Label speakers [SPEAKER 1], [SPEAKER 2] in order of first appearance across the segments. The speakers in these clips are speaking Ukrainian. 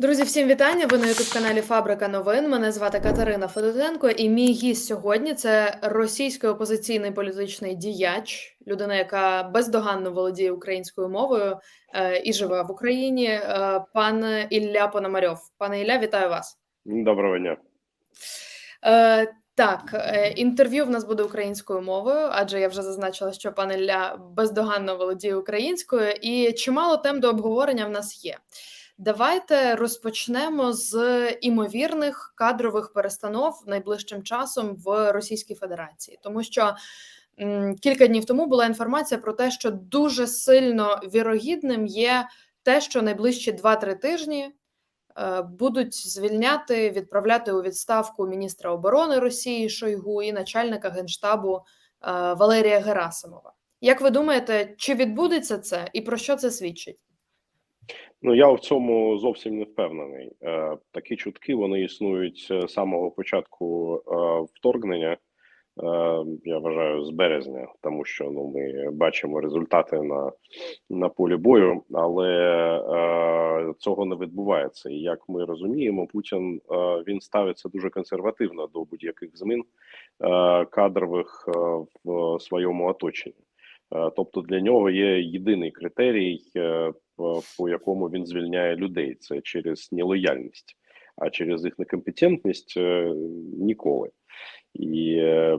[SPEAKER 1] Друзі, всім вітання! Ви на youtube каналі Фабрика новин. Мене звати Катерина Федотенко, і мій гість сьогодні це російський опозиційний політичний діяч, людина, яка бездоганно володіє українською мовою е, і живе в Україні. Е, пан Ілля Пономарьов. Пане Ілля, вітаю вас.
[SPEAKER 2] Доброго дня.
[SPEAKER 1] Е, так, е, інтерв'ю в нас буде українською мовою, адже я вже зазначила, що пан Ілля бездоганно володіє українською, і чимало тем до обговорення в нас є. Давайте розпочнемо з імовірних кадрових перестанов найближчим часом в Російській Федерації, тому що кілька днів тому була інформація про те, що дуже сильно вірогідним є те, що найближчі 2-3 тижні е, будуть звільняти, відправляти у відставку міністра оборони Росії Шойгу і начальника генштабу е, Валерія Герасимова. Як ви думаєте, чи відбудеться це і про що це свідчить?
[SPEAKER 2] Ну я в цьому зовсім не впевнений. Е, Такі чутки вони існують з самого початку е, вторгнення. Е, Я вважаю з березня, тому що ну ми бачимо результати на на полі бою, але е, цього не відбувається. І як ми розуміємо, Путін е, він ставиться дуже консервативно до будь-яких змін е, кадрових е, в своєму оточенні. Е, Тобто для нього є єдиний критерій, е, по- по якому він звільняє людей. Це через нелояльність, а через їх некомпетентність е, ніколи. І е,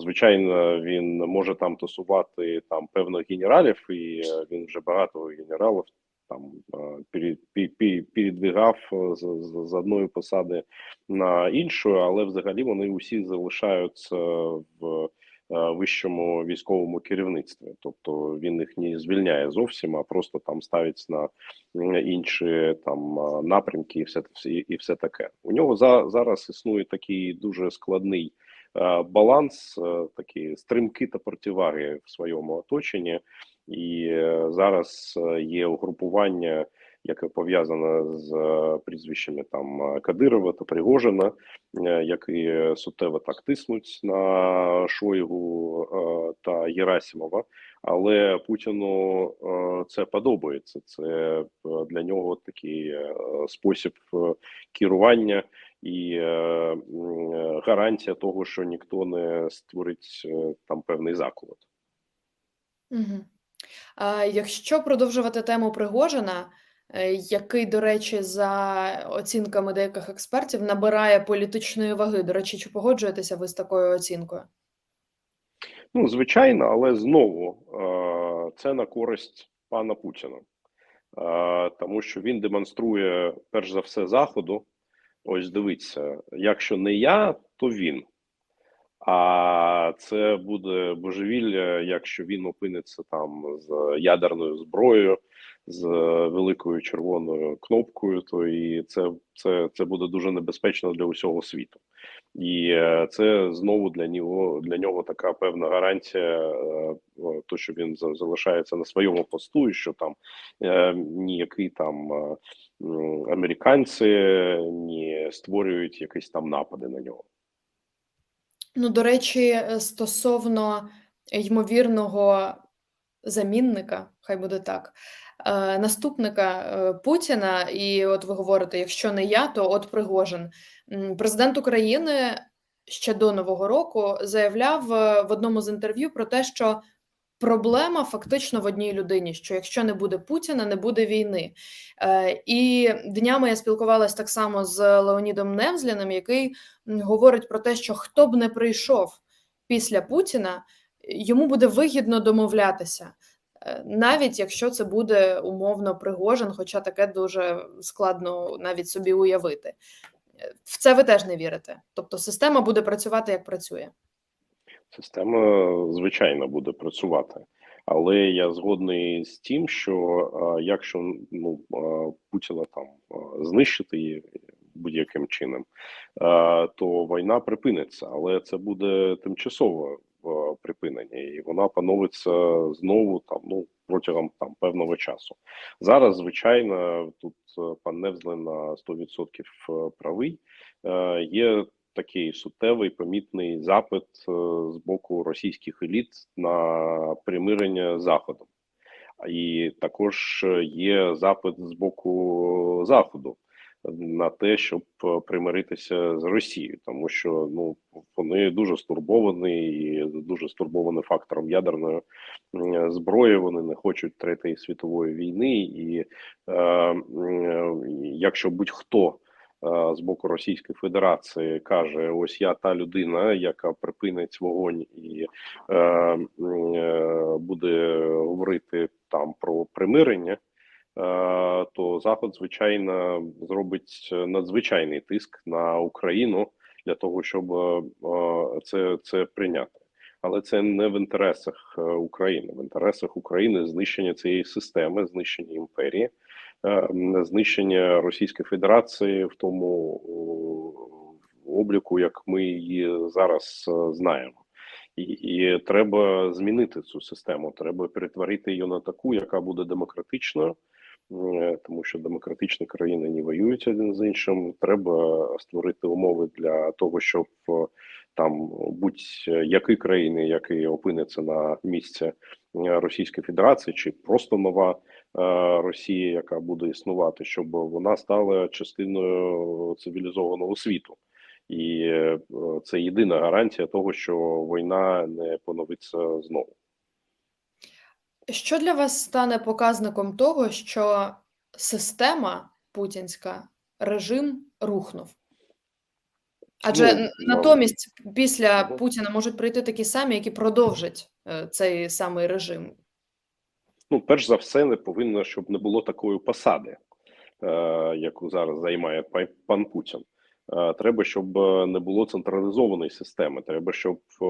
[SPEAKER 2] звичайно, він може там тусувати там певних генералів, і е, він вже багато генералів там е, передвигав е, з, з, з одної посади на іншу, але взагалі вони усі залишаються в е, вищому військовому керівництві. Тобто він їх не звільняє зовсім, а просто там ставить на інші там е, напрямки, і все і, все таке. У нього за зараз існує такий дуже складний е, баланс, е, такі стримки та противаги в своєму оточенні, і е, зараз е, є угрупування. Яке пов'язане з е, прізвищами там е, Кадирова та Пригожина, е, які суттєво так тиснуть на Шойгу та Єрасімова. Але Путіну це подобається. Це для нього такий спосіб керування і гарантія того, що ніхто не створить там певний заколот.
[SPEAKER 1] Угу. А якщо продовжувати тему Пригожина, який, до речі, за оцінками деяких експертів, набирає політичної ваги. До речі, чи погоджуєтеся ви з такою оцінкою?
[SPEAKER 2] Ну, звичайно, але знову е, це на користь пана Путіна, Е, тому що він демонструє перш за все заходу. Ось дивіться, якщо не я, то він. А це буде божевілля, якщо він опиниться там з ядерною зброєю, з великою червоною кнопкою, то і це, це, це буде дуже небезпечно для усього світу. І е, це знову для нього для нього така певна гарантія, е, то що він залишається на своєму посту, і що там е, ніякі там е, американці не створюють якісь там напади на нього.
[SPEAKER 1] Ну, до речі, е, стосовно ймовірного замінника, хай буде так, е, наступника е, Путіна, і от ви говорите, якщо не я, то от Пригожин. Президент України ще до Нового року заявляв е, в одному з інтерв'ю про те, що проблема фактично в одній людині: що якщо не буде Путіна, не буде війни. Е, І днями я спілкувалася так само з Леонідом Невзліним, який говорить про те, що хто б не прийшов після Путіна, йому буде вигідно домовлятися, Е, навіть якщо це буде умовно Пригожин, хоча таке дуже складно навіть собі уявити. Е, В це ви теж не вірите. Тобто система буде працювати як працює.
[SPEAKER 2] Система, звичайно, буде працювати. Але я згодний з тим, що е, якщо ну, е, Путіна там е, знищити її будь-яким чином, е, то війна припиниться, але це буде тимчасове е, припинення, і вона поновиться знову там ну протягом там певного часу. Зараз, звичайно, тут е, пан Невзлин на 100% правий. Е, Є такий суттєвий помітний запит е, з боку російських еліт на примирення з заходом, і також є запит з боку заходу на те, щоб е, примиритися з Росією, тому що ну вони дуже стурбовані і дуже стурбовані фактором ядерної зброї. Вони не хочуть третьої світової війни, і е, м, якщо будь-хто е, з боку Російської Федерації каже: ось я та людина, яка припинить вогонь і е, е, буде говорити там про примирення. Е, то Захід, звичайно, зробить надзвичайний тиск на Україну для того, щоб е, це, це прийняти. Але це не в інтересах е, України. В інтересах України знищення цієї системи, знищення імперії, е, знищення Російської Федерації в тому обліку, як ми її зараз е, знаємо. І, і треба змінити цю систему. Треба перетворити її на таку, яка буде демократичною, е, тому що демократичні країни не воюють один з іншим. Треба створити умови для того, щоб е, там будь-які країни, які опиняться на місці е, Російської Федерації, чи просто нова е, Росія, яка буде існувати, щоб вона стала частиною цивілізованого світу. І е, це єдина гарантія того, що війна не поновиться знову.
[SPEAKER 1] Що для вас стане показником того, що система путінська, режим рухнув? Адже
[SPEAKER 2] Ну, ну,
[SPEAKER 1] натомість після
[SPEAKER 2] Мгм.
[SPEAKER 1] Путіна можуть прийти такі самі, які продовжать е, цей самий режим.
[SPEAKER 2] Ну, перш за все, не повинно, щоб не було такої посади, е, яку зараз займає пан Путін. Е, треба, щоб не було централізованої системи. Треба, щоб е,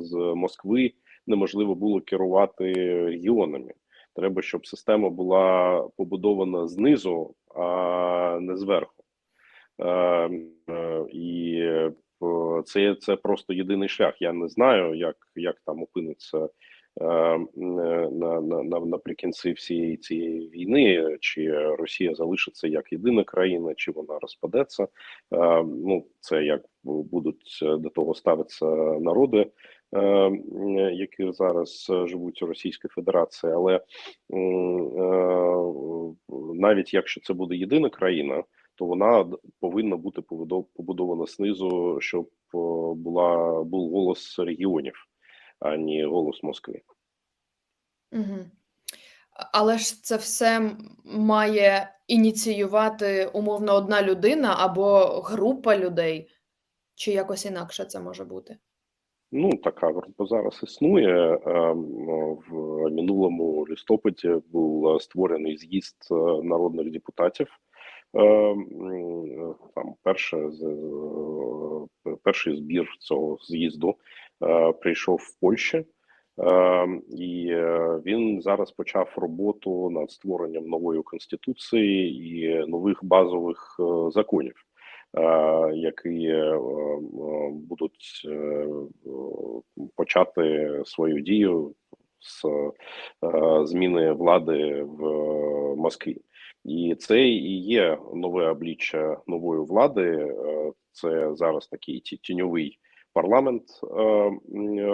[SPEAKER 2] з Москви неможливо було керувати регіонами. Треба, щоб система була побудована знизу, а не зверху. Е, е, і е, це, це просто єдиний шлях. Я не знаю, як, як там опиниться е, на, на, на, наприкінці всієї цієї війни, чи Росія залишиться як єдина країна, чи вона розпадеться. Е, ну, це як будуть до того ставитися народи, які зараз живуть у Російській Федерації. Але е, навіть якщо це буде єдина країна, то вона повинна бути побудована знизу, щоб е, була був голос регіонів, а не голос Москви.
[SPEAKER 1] Угу. Але ж це все має ініціювати умовно одна людина або група людей, чи якось інакше це може бути?
[SPEAKER 2] Ну, така група зараз існує. Ем, В минулому листопаді був створений з'їзд е, народних депутатів. Ем, Там перше е, перший збір цього з'їзду е, прийшов в Польщі. Ем, І він зараз почав роботу над створенням нової конституції і нових базових законів, які е, е, будуть е, е, почати свою дію з е, зміни влади в Москві. І це і є нове обличчя нової влади. Е, Це зараз такий ті- тіньовий парламент е,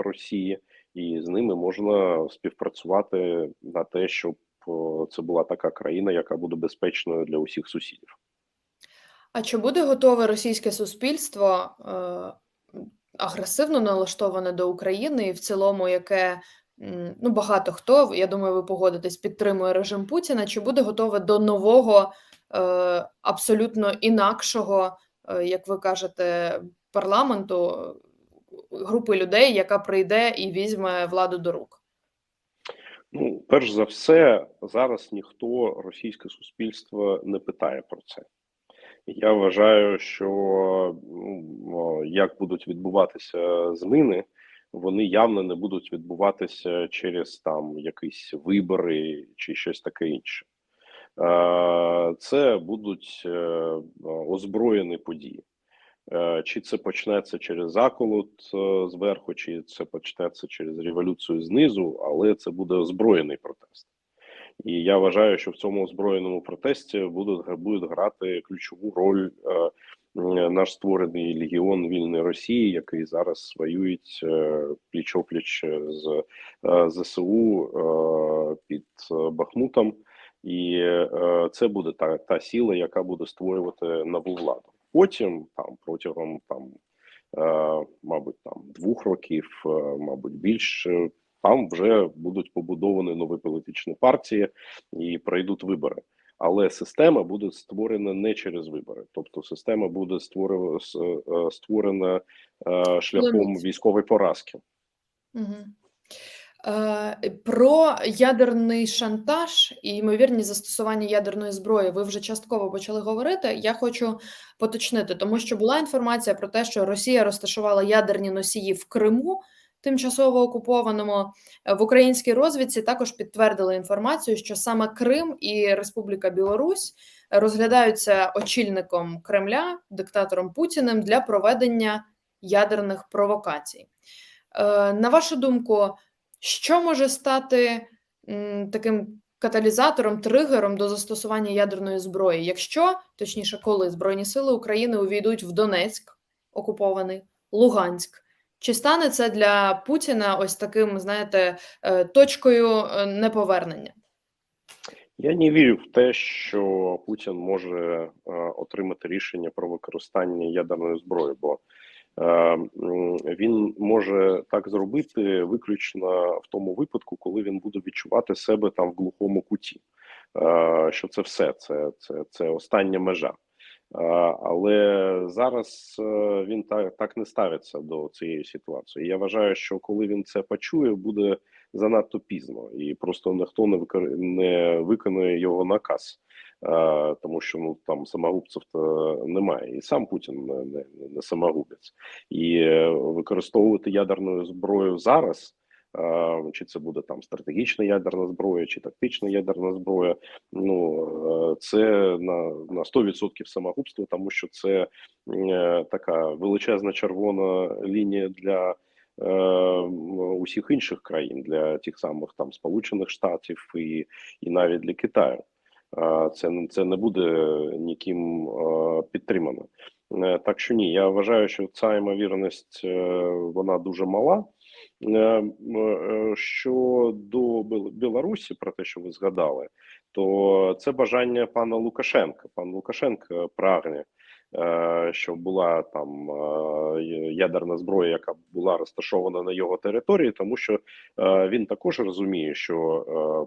[SPEAKER 2] Росії, і з ними можна співпрацювати на те, щоб е, це була така країна, яка буде безпечною для усіх сусідів.
[SPEAKER 1] А чи буде готове російське суспільство е, агресивно налаштоване до України і в цілому, яке ну багато хто, я думаю, ви погодитесь, підтримує режим Путіна, чи буде готове до нового, е, абсолютно інакшого, е, як ви кажете, парламенту групи людей, яка прийде і візьме владу до рук?
[SPEAKER 2] Ну, перш за все, зараз ніхто російське суспільство не питає про це. Я вважаю, що ну, як будуть відбуватися зміни, вони явно не будуть відбуватися через там якісь вибори чи щось таке інше. Е, Це будуть е, озброєні події. Е, Чи це почнеться через заколот зверху, чи це почнеться через революцію знизу, але це буде озброєний протест. І я вважаю, що в цьому озброєному протесті будуть будуть грати ключову роль е, наш створений легіон вільної Росії, який зараз воюють е, пліч опліч з е, ЗСУ е, під е, Бахмутом. і е, це буде та, та сила, яка буде створювати нову владу. Потім там протягом там, е, мабуть, там двох років, е, мабуть, більше. Там вже будуть побудовані нові політичні партії і пройдуть вибори. Але система буде створена не через вибори, тобто система буде створена, створена е, шляхом військової поразки.
[SPEAKER 1] Угу. Е, про ядерний шантаж і ймовірні застосування ядерної зброї ви вже частково почали говорити. Я хочу поточнити, тому що була інформація про те, що Росія розташувала ядерні носії в Криму, тимчасово окупованому. Е, В українській розвідці також підтвердили інформацію, що саме Крим і Республіка Білорусь розглядаються очільником Кремля, диктатором Путіним для проведення ядерних провокацій. Е, На вашу думку, що може стати таким каталізатором, тригером до застосування ядерної зброї, якщо, точніше, коли Збройні сили України увійдуть в Донецьк, окупований, Луганськ? Чи стане це для Путіна ось таким, знаєте, е, точкою е, неповернення?
[SPEAKER 2] Я не вірю в те, що Путін може е, отримати рішення про використання ядерної зброї, бо він може так зробити виключно в тому випадку, коли він буде відчувати себе там в глухому куті. Що це все, це, це, це остання межа. Е, Але зараз е, він так, так не ставиться до цієї ситуації. Я вважаю, що коли він це почує, буде занадто пізно, і просто ніхто не викор... не виконує його наказ, е, тому що ну там самогубців то немає, і сам Путін не, не, не самогубець, і е, використовувати ядерну зброю зараз. Е, Чи це буде там стратегічна ядерна зброя, чи тактична ядерна зброя? Ну е, це на, на 100% самогубство, тому що це е, така величезна червона лінія для усіх інших країн, для тих самих там Сполучених Штатів і, і навіть для Китаю. Це, це не буде ніким підтримано. Так що ні, я вважаю, що ця ймовірність вона дуже мала. Е, е, Щодо Білорусі, про те, що ви згадали, то це бажання пана Лукашенка. Пан Лукашенко прагне, е, щоб була там ядерна зброя, яка була розташована на його території, тому що він також розуміє, що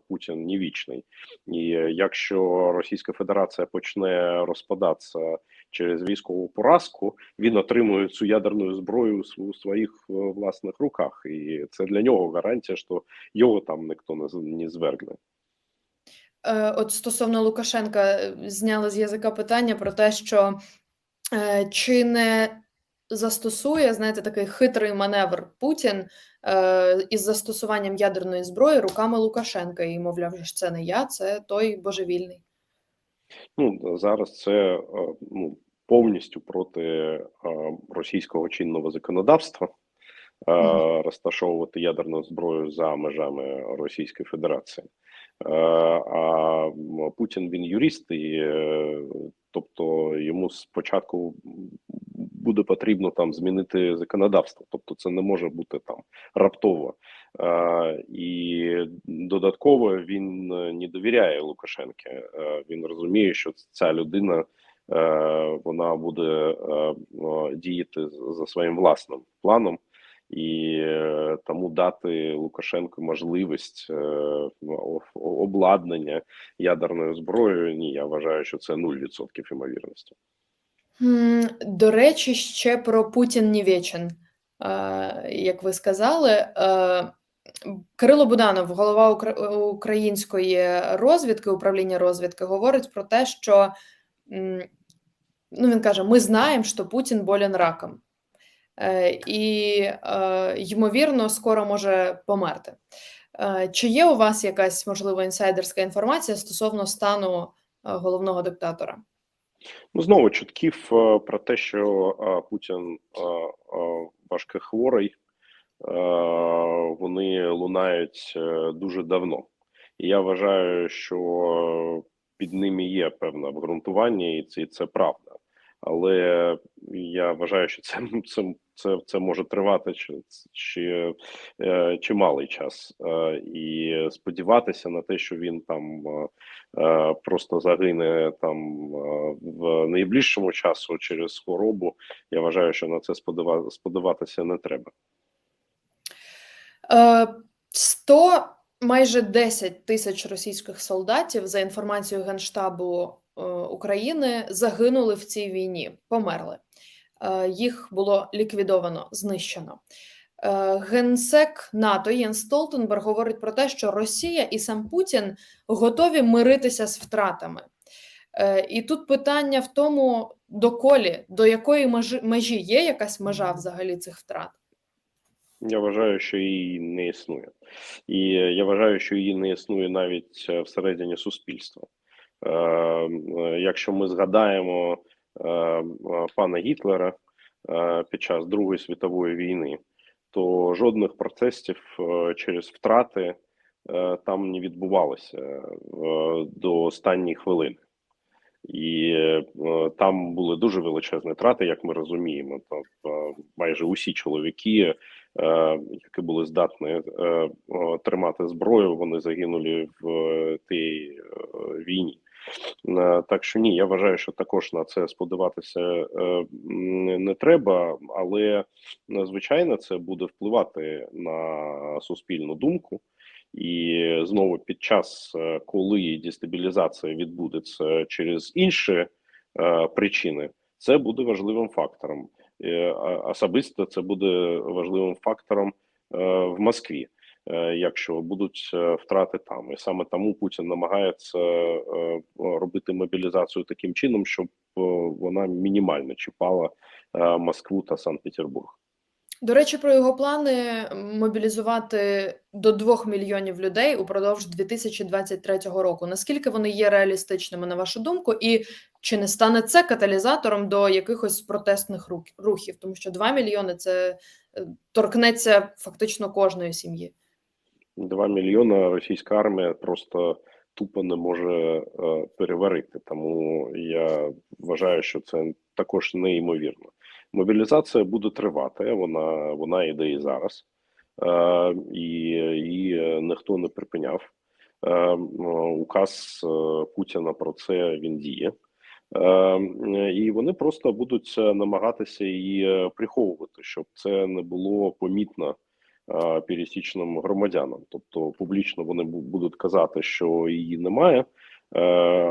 [SPEAKER 2] Путін не вічний, і якщо Російська Федерація почне розпадатися через військову поразку, він отримує цю ядерну зброю у своїх е, власних руках, і це для нього гарантія, що його там ніхто не звергне.
[SPEAKER 1] Е, От стосовно Лукашенка е, зняли з язика питання про те, що чи не застосує, знаєте, такий хитрий маневр Путін із застосуванням ядерної зброї руками Лукашенка. І, мовляв, що це не я, це той божевільний.
[SPEAKER 2] Ну зараз це е, ну повністю проти е, російського чинного законодавства. е, Розташовувати ядерну зброю за межами Російської Федерації, а Путін він юрист, і тобто йому спочатку буде потрібно там змінити законодавство, тобто це не може бути там раптово. Е, І додатково він е, не довіряє Лукашенке. Е, Він розуміє, що ця людина е, вона буде е, діяти за своїм власним планом. І тому дати Лукашенку можливість обладнання ядерною зброєю. Ні, я вважаю, що це 0% ймовірності.
[SPEAKER 1] До речі, ще про Путін не як ви сказали. Кирило Буданов, голова української розвідки, управління розвідки, говорить про те, що ну, він каже: ми знаємо, що Путін болен раком. Е, І, е, ймовірно, скоро може померти. Е, Чи є у вас якась, можливо, інсайдерська інформація стосовно стану головного диктатора?
[SPEAKER 2] Ну знову чутків е, про те, що е, Путін важко хворий, е, вони лунають е, дуже давно. І я вважаю, що під ними є певне обґрунтування, і це, і це правда. Але я вважаю, що це, це це, це може тривати чи, чи е, чималий час, е, і сподіватися на те, що він там е, просто загине там в найближчому часу через хворобу. Я вважаю, що на це сподіва- сподіватися не треба.
[SPEAKER 1] Е, 100, майже 10 тисяч російських солдатів, за інформацією Генштабу України, загинули в цій війні, померли. Е, Їх було ліквідовано, знищено. Е, Генсек НАТО Єнс Столтенберг говорить про те, що Росія і сам Путін готові миритися з втратами. Е, І тут питання в тому, доколі, до якої межі, є якась межа взагалі цих втрат.
[SPEAKER 2] Я вважаю, що її не існує, і я вважаю, що її не існує навіть всередині суспільства. Е, якщо ми згадаємо пана Гітлера е, під час Другої світової війни, то жодних протестів е, через втрати е, там не відбувалося е, до останньої хвилини. І е, там були дуже величезні втрати, як ми розуміємо. Тобто майже усі чоловіки, е, які були здатні е, е, тримати зброю, вони загинули в е, тій е, війні. Е, Так що ні, я вважаю, що також на це сподіватися е, не треба, але е, звичайно це буде впливати на суспільну думку. І знову під час, коли дестабілізація відбудеться через інші причини, це буде важливим фактором. Особисто це буде важливим фактором в Москві, якщо будуть е, втрати там. І саме тому Путін намагається е, робити мобілізацію таким чином, щоб е, вона мінімально чіпала е, Москву та Санкт-Петербург.
[SPEAKER 1] До речі, про його плани мобілізувати до 2 мільйонів людей упродовж 2023 року. Наскільки вони є реалістичними, на вашу думку, і чи не стане це каталізатором до якихось протестних рухів? Тому що 2 мільйони це е, торкнеться фактично кожної сім'ї.
[SPEAKER 2] 2 мільйона російська армія просто тупо не може е, переварити. Тому я вважаю, що це також неймовірно. Мобілізація буде тривати, вона, вона йде і зараз, е, і її ніхто не припиняв. Е, указ е, Путіна про це він діє. Е, і вони просто будуть е, намагатися її е, приховувати, щоб це не було помітно е, пересічним громадянам. Тобто публічно вони будуть казати, що її немає, е,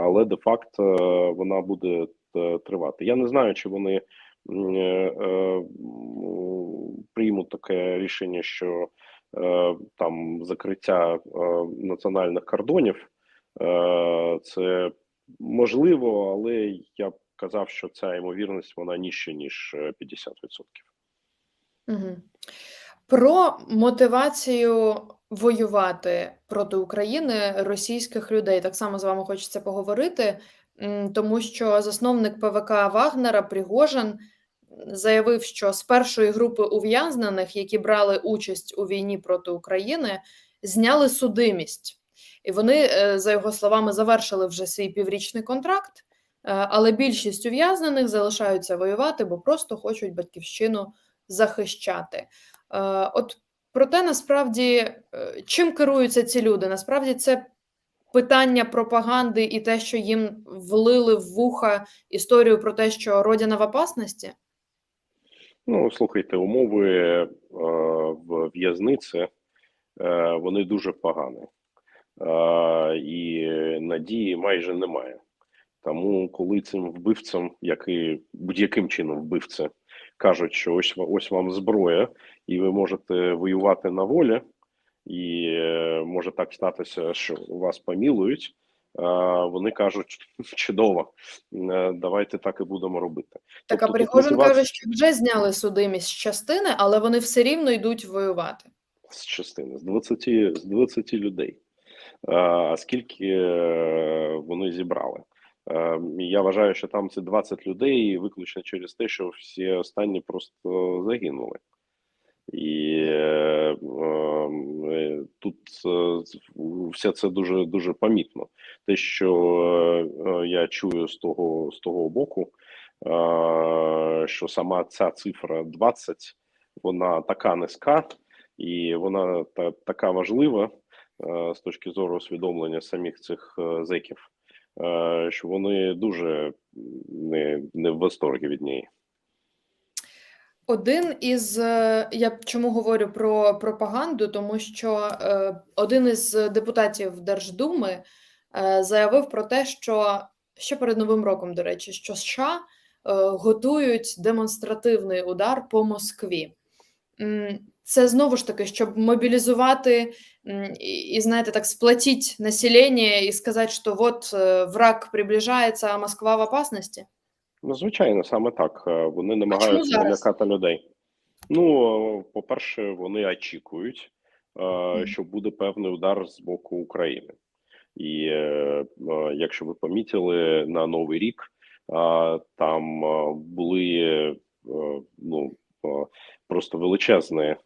[SPEAKER 2] але де-факто е, вона буде е, тривати. Я не знаю, чи вони е, е, приймуть таке рішення, що е, там закриття е, національних кордонів. Е, Це можливо, але я б казав, що ця ймовірність вона нижче ніж е, 50%.
[SPEAKER 1] Угу. Про мотивацію воювати проти України російських людей так само з вами хочеться поговорити, тому що засновник ПВК Вагнера Пригожин заявив, що з першої групи ув'язнених, які брали участь у війні проти України, зняли судимість. І вони, е, за його словами, завершили вже свій піврічний контракт, е, але більшість ув'язнених залишаються воювати, бо просто хочуть батьківщину захищати. Е, От проте насправді е, чим керуються ці люди? Насправді це питання пропаганди і те, що їм влили в вуха історію про те, що родина в опасності.
[SPEAKER 2] Ну, слухайте, умови е, в в'язниці е, вони дуже погані, е, і надії майже немає. Тому, коли цим вбивцям, як і будь-яким чином вбивця, кажуть, що ось ось вам зброя, і ви можете воювати на волі, і е, може так статися, що вас помілують. е, Вони кажуть, чудово, е, давайте так і будемо робити.
[SPEAKER 1] Так, а
[SPEAKER 2] Тобто тут
[SPEAKER 1] Пригожин
[SPEAKER 2] мотивація-
[SPEAKER 1] каже, що вже зняли судимість з частини, але вони все рівно йдуть воювати.
[SPEAKER 2] з частини з 20, з 20 людей. А скільки вони зібрали? Я вважаю, що там це 20 людей, виключно через те, що всі останні просто загинули. І е, е, тут е, все це дуже дуже помітно. Те, що е, е, я чую з того з того боку, е, що сама ця цифра 20, вона така низька, і вона та, така важлива е, з точки зору усвідомлення самих цих е, зеків, е, що вони дуже не, не в восторгі від неї.
[SPEAKER 1] Один із е, я чому говорю про пропаганду, тому що е, один із депутатів Держдуми е, заявив про те, що ще перед новим роком, до речі, що США готують демонстративний удар по Москві. Це знову ж таки, щоб мобілізувати і, знаєте, так сплотить населення і сказати, що от враг приближається, а Москва в опасності.
[SPEAKER 2] Ну, звичайно, саме так. Е, Вони намагаються налякати людей. Ну, по-перше, вони очікують, е, що буде певний удар з боку України. І е, якщо ви помітили на Новий рік, там були ну, просто величезні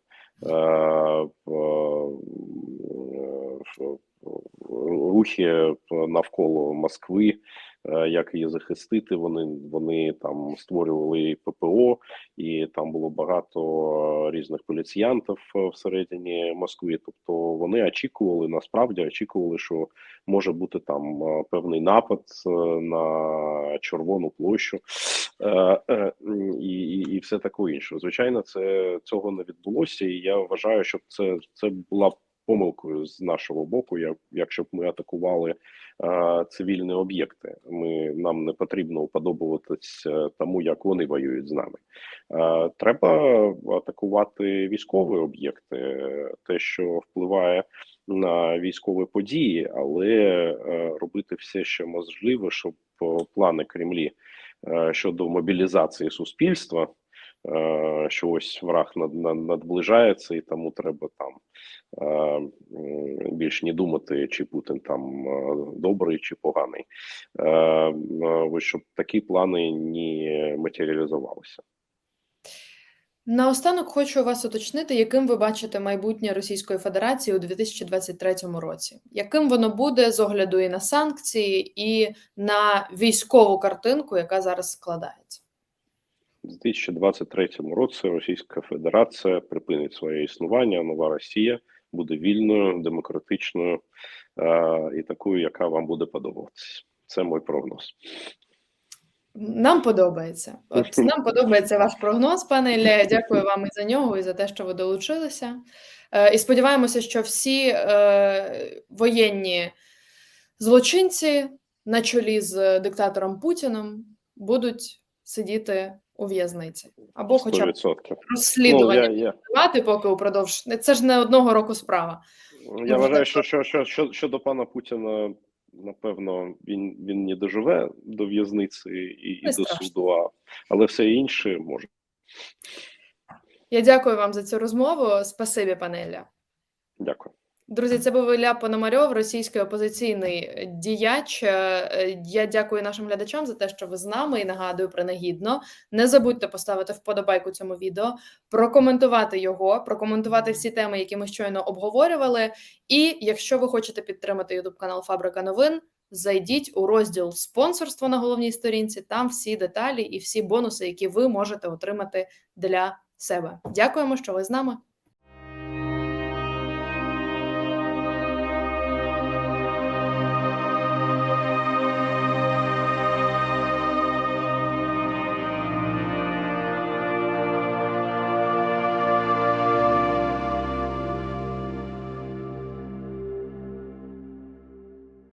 [SPEAKER 2] рухи навколо Москви, як її захистити. Вони вони там створювали ППО, і там було багато е, різних поліціянтів е, всередині Москви. Тобто вони очікували, насправді очікували, що може бути там е, певний напад е, на Червону площу е, е, і, і, і все таке інше. Звичайно, це цього не відбулося, і я вважаю, що це, це була помилкою з нашого боку, як, якщо б ми атакували е, цивільні об'єкти. Ми нам не потрібно уподобуватись е, тому, як вони воюють з нами. Е, треба атакувати військові об'єкти, те, що впливає на військові події, але е, робити все, що можливе, щоб е, плани Кремлі е, щодо мобілізації суспільства. Е, Що ось враг над, над, надближається, і тому треба там е, більш не думати, чи Путін там е, добрий чи поганий, ось щоб такі плани не матеріалізувалися.
[SPEAKER 1] Наостанок хочу вас уточнити, яким ви бачите майбутнє Російської Федерації у 2023 році. Яким воно буде з огляду і на санкції, і на військову картинку, яка зараз складається?
[SPEAKER 2] У 2023 році Російська Федерація припинить своє існування. Нова Росія буде вільною, демократичною е, і такою, яка вам буде подобатися. Це мій прогноз.
[SPEAKER 1] Нам подобається. От нам подобається ваш прогноз, пане Ілля. Дякую вам і за нього, і за те, що ви долучилися. Е, і сподіваємося, що всі е, воєнні злочинці на чолі з диктатором Путіним будуть сидіти у в'язниці або, хоча б
[SPEAKER 2] 100%. Ну, я, я,
[SPEAKER 1] поки упродовж це ж не одного року справа.
[SPEAKER 2] я
[SPEAKER 1] Ну,
[SPEAKER 2] вважаю, що, що, що, що щодо пана Путіна, напевно, він, він не доживе до в'язниці і, і до
[SPEAKER 1] страшно.
[SPEAKER 2] суду, але все інше може.
[SPEAKER 1] Я дякую вам за цю розмову. Спасибі, пане Ілля.
[SPEAKER 2] Дякую.
[SPEAKER 1] Друзі, це був Ілля Пономарьов, російський опозиційний діяч. Е, Я дякую нашим глядачам за те, що ви з нами і нагадую принагідно. Не забудьте поставити вподобайку цьому відео, прокоментувати його, прокоментувати всі теми, які ми щойно обговорювали. І якщо ви хочете підтримати YouTube канал Фабрика новин, зайдіть у розділ спонсорство на головній сторінці. Там всі деталі і всі бонуси, які ви можете отримати для себе. Дякуємо, що ви з нами.